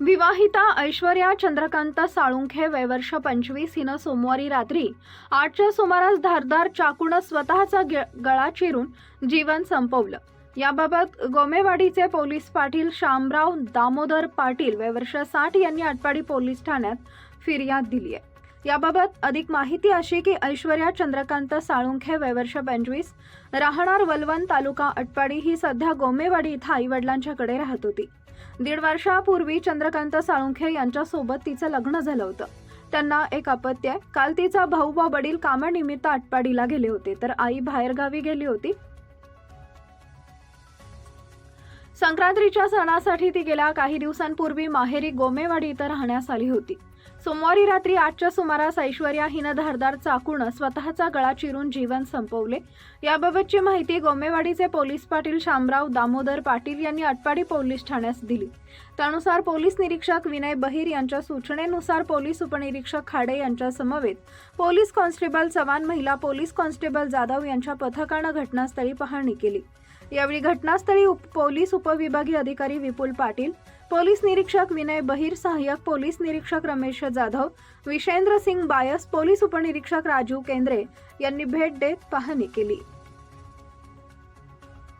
विवाहिता ऐश्वर्या चंद्रकांत साळुंखे वयवर्ष पंचवीस हिनं सोमवारी रात्री आठच्या सुमारास धारदार चाकून स्वतःचा गळा चिरून जीवन संपवलं. याबाबत गोमेवाडीचे पोलीस पाटील शामराव दामोदर पाटील वयवर्ष साठ यांनी आटपाडी पोलीस ठाण्यात फिर्याद दिली आहे. याबाबत अधिक माहिती अशी की ऐश्वर्या चंद्रकांत साळुंखे वयवर्ष पंचवीस राहणार वलवण तालुका अटपाडी ही सध्या गोमेवाडी इथं आई वडिलांच्याकडे राहत होती. दीड वर्षापूर्वी चंद्रकांत साळुंखे यांच्यासोबत तिचं लग्न झालं होतं. त्यांना एक अपत्य आहे. काल तिचा भाऊ व वडील कामानिमित्त आटपाडीला गेले होते तर आई बाहेरगावी गेली होती. संक्रांतीच्या सणासाठी ती गेल्या काही दिवसांपूर्वी माहेरी गोमेवाडी इथं राहण्यास आली होती. सोमवारी रात्री आठच्या सुमारास ऐश्वर्या हिनं धारदार चाकून स्वतःचा गळा चिरून जीवन संपवले. याबाबतची माहिती गोमेवाडीचे पोलीस पाटील शामराव दामोदर पाटील यांनी अटपाडी पोलीस ठाण्यास दिली. त्यानुसार पोलीस निरीक्षक विनय बहिर यांच्या सूचनेनुसार पोलीस उपनिरीक्षक खाडे यांच्या समवेत पोलीस कॉन्स्टेबल चव्हाण महिला पोलीस कॉन्स्टेबल जाधव यांच्या पथकानं घटनास्थळी पाहणी केली. यावेळी घटनास्थळी उप पोलीस उपविभागीय अधिकारी विपुल पाटील पोलीस निरीक्षक विनय बहिर सहाय्यक पोलीस निरीक्षक रमेश जाधव विशेंद्र सिंग बायस पोलीस उपनिरीक्षक राजू केंद्रे यांनी भेट देत पाहणी केली.